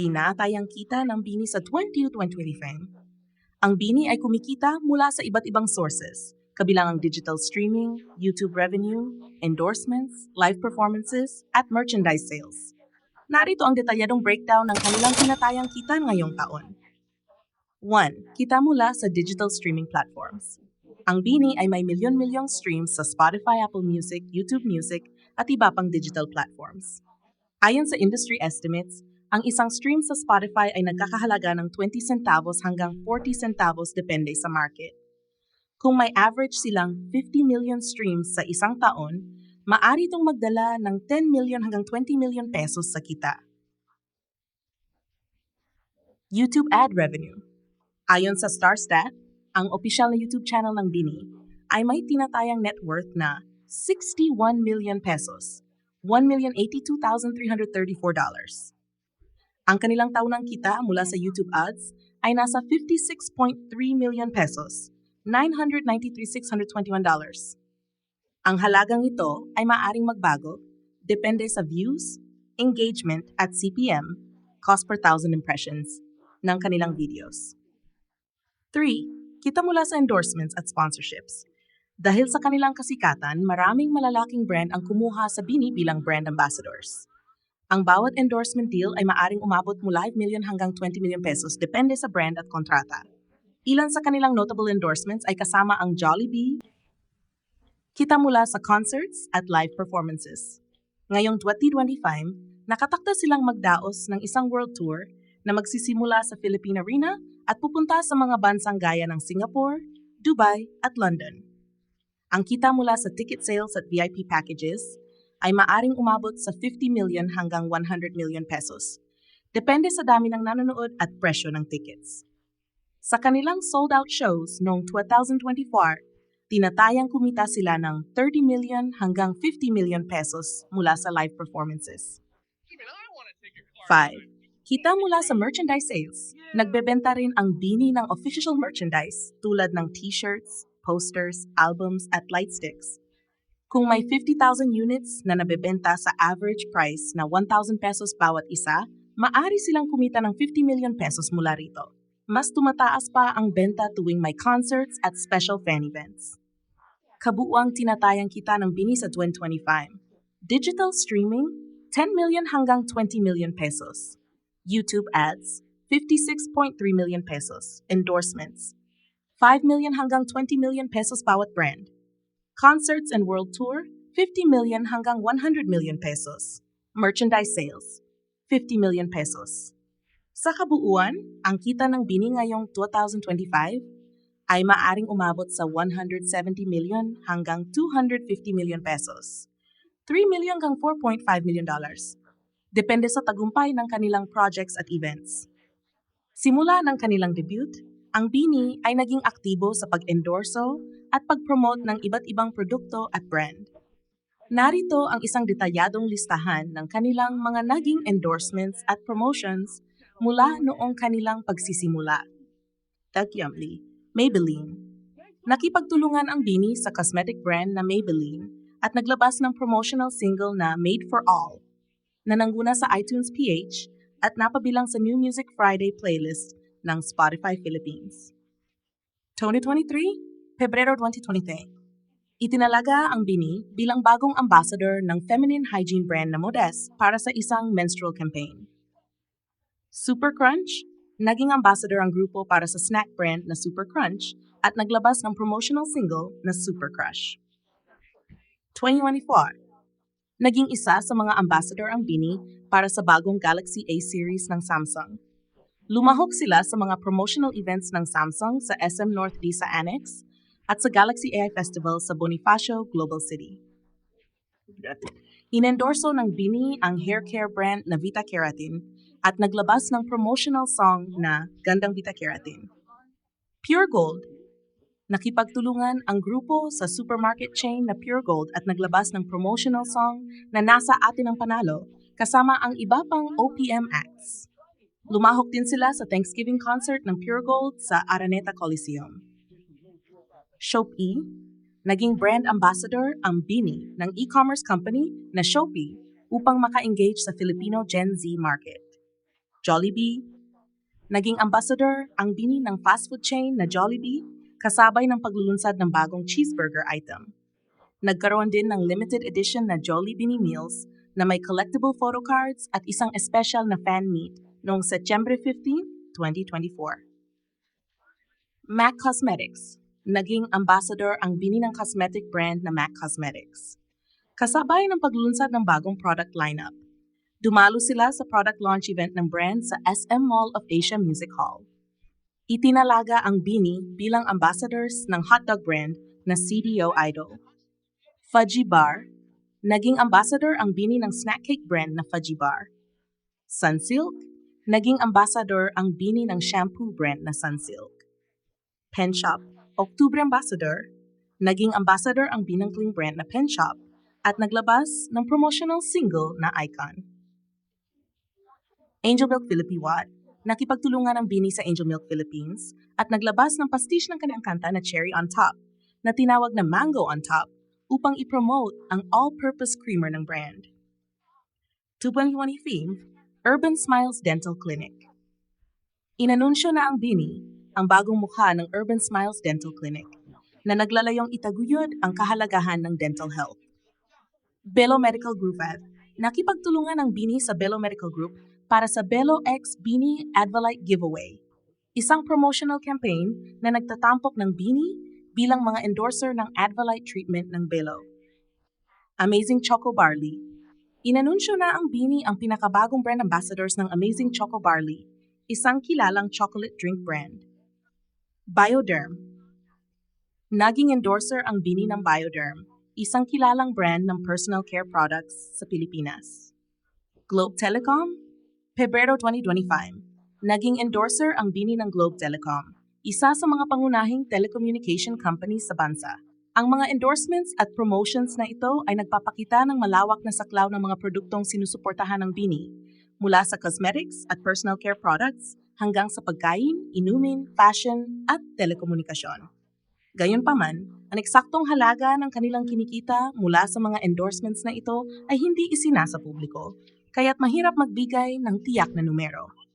Tinatayang kita ng Bini sa 2025. Ang Bini ay kumikita mula sa iba't ibang sources, kabilang ang digital streaming, YouTube revenue, endorsements, live performances, at merchandise sales. Narito ang detalyadong breakdown ng kanilang tinatayang kita ngayong taon. 1. Kita mula sa digital streaming platforms. Ang Bini ay may milyon-milyong streams sa Spotify, Apple Music, YouTube Music, at iba pang digital platforms. Ayon sa industry estimates, ang isang stream sa Spotify ay nagkakahalaga ng 20 centavos hanggang 40 centavos depende sa market. Kung may average silang 50 million streams sa isang taon, maari itong magdala ng 10 million hanggang 20 million pesos sa kita. YouTube ad revenue. Ayon sa Starstat, ang opisyal na YouTube channel ng Bini ay may tinatayang net worth na 61 million pesos, 1,082,334 Ang kanilang taunang kita mula sa YouTube ads ay nasa 56.3 million pesos, 993,621 dollars. Ang halagang ito ay maaring magbago depende sa views, engagement at CPM, cost per thousand impressions, ng kanilang videos. 3. Kita mula sa endorsements at sponsorships. Dahil sa kanilang kasikatan, maraming malalaking brand ang kumuha sa Bini bilang brand ambassadors. Ang bawat endorsement deal ay maaring umabot mula 5 million hanggang 20 million pesos depende sa brand at kontrata. Ilan sa kanilang notable endorsements ay kasama ang Jollibee, kita mula sa concerts at live performances. Ngayong 2025, nakatakda silang magdaos ng isang world tour na magsisimula sa Philippine Arena at pupunta sa mga bansang gaya ng Singapore, Dubai at London. Ang kita mula sa ticket sales at VIP packages ay maaring umabot sa 50 million hanggang 100 million pesos. Depende sa dami ng nanonood at presyo ng tickets. Sa kanilang sold-out shows noong 2024, tinatayang kumita sila ng 30 million hanggang 50 million pesos mula sa live performances. 5. Kita mula sa merchandise sales, nagbebenta rin ang Bini ng official merchandise tulad ng t-shirts, posters, albums at light sticks kung may 50,000 units na nabebenta sa average price na 1,000 pesos bawat isa, maari silang kumita ng 50 million pesos mula rito. Mas tumataas pa ang benta tuwing may concerts at special fan events. Kabuuang tinatayang kita ng Bini sa 2025. Digital streaming, 10 million hanggang 20 million pesos. YouTube ads, 56.3 million pesos. Endorsements, 5 million hanggang 20 million pesos bawat brand concerts and world tour, 50 million hanggang 100 million pesos. Merchandise sales, 50 million pesos. Sa kabuuan, ang kita ng Bini ngayong 2025 ay maaring umabot sa 170 million hanggang 250 million pesos. 3 million hanggang 4.5 million dollars. Depende sa tagumpay ng kanilang projects at events. Simula ng kanilang debut, ang Bini ay naging aktibo sa pag-endorso at pag-promote ng iba't ibang produkto at brand. Narito ang isang detalyadong listahan ng kanilang mga naging endorsements at promotions mula noong kanilang pagsisimula. Tagyamli, Maybelline. Nakipagtulungan ang Bini sa cosmetic brand na Maybelline at naglabas ng promotional single na Made for All na nangguna sa iTunes PH at napabilang sa New Music Friday playlist ng Spotify Philippines. 2023 Pebrero 2023. Itinalaga ang Bini bilang bagong ambassador ng feminine hygiene brand na Modest para sa isang menstrual campaign. Super Crunch, naging ambassador ang grupo para sa snack brand na Super Crunch at naglabas ng promotional single na Super Crush. 2024. Naging isa sa mga ambassador ang Bini para sa bagong Galaxy A series ng Samsung. Lumahok sila sa mga promotional events ng Samsung sa SM North Disa Annex at sa Galaxy AI Festival sa Bonifacio, Global City. Inendorso ng Bini ang hair care brand na Vita Keratin at naglabas ng promotional song na Gandang Vita Keratin. Pure Gold Nakipagtulungan ang grupo sa supermarket chain na Pure Gold at naglabas ng promotional song na Nasa Atin ang Panalo kasama ang iba pang OPM acts. Lumahok din sila sa Thanksgiving concert ng Pure Gold sa Araneta Coliseum. Shopee, naging brand ambassador ang Bini ng e-commerce company na Shopee upang maka-engage sa Filipino Gen Z market. Jollibee. Naging ambassador ang Bini ng fast food chain na Jollibee kasabay ng paglulunsad ng bagong cheeseburger item. Nagkaroon din ng limited edition na Jollibee Meals na may collectible photo cards at isang espesyal na fan meet noong Setyembre 15, 2024. MAC Cosmetics. Naging ambassador ang bini ng cosmetic brand na MAC Cosmetics. Kasabay ng paglulunsad ng bagong product lineup. Dumalo sila sa product launch event ng brand sa SM Mall of Asia Music Hall. Itinalaga ang Bini bilang ambassadors ng hotdog brand na CDO Idol. Fudgy Bar, naging ambassador ang Bini ng snack cake brand na Fudgy Bar. Sunsilk, naging ambassador ang Bini ng shampoo brand na Sunsilk. Pen Shop, October Ambassador, naging ambassador ang binangkling brand na Pen Shop at naglabas ng promotional single na Icon. Angel Milk Philippiwat, nakipagtulungan ang Bini sa Angel Milk Philippines at naglabas ng pastiche ng kanyang kanta na Cherry on Top na tinawag na Mango on Top upang ipromote ang all-purpose creamer ng brand. 2.20 theme, Urban Smiles Dental Clinic. Inanunsyo na ang Bini, ang bagong mukha ng Urban Smiles Dental Clinic, na naglalayong itaguyod ang kahalagahan ng dental health. Belo Medical Group at nakipagtulungan ang Bini sa Belo Medical Group para sa Belo X Bini Advalite Giveaway, isang promotional campaign na nagtatampok ng Bini bilang mga endorser ng Advalite treatment ng Belo. Amazing Choco Barley. Inanunsyo na ang Bini ang pinakabagong brand ambassadors ng Amazing Choco Barley, isang kilalang chocolate drink brand. Bioderm. Naging endorser ang Bini ng Bioderm, isang kilalang brand ng personal care products sa Pilipinas. Globe Telecom. Pebrero 2025. Naging endorser ang Bini ng Globe Telecom, isa sa mga pangunahing telecommunication companies sa bansa. Ang mga endorsements at promotions na ito ay nagpapakita ng malawak na saklaw ng mga produktong sinusuportahan ng Bini, mula sa cosmetics at personal care products hanggang sa pagkain, inumin, fashion at telekomunikasyon. Gayunpaman, ang eksaktong halaga ng kanilang kinikita mula sa mga endorsements na ito ay hindi isinasa publiko, kaya't mahirap magbigay ng tiyak na numero.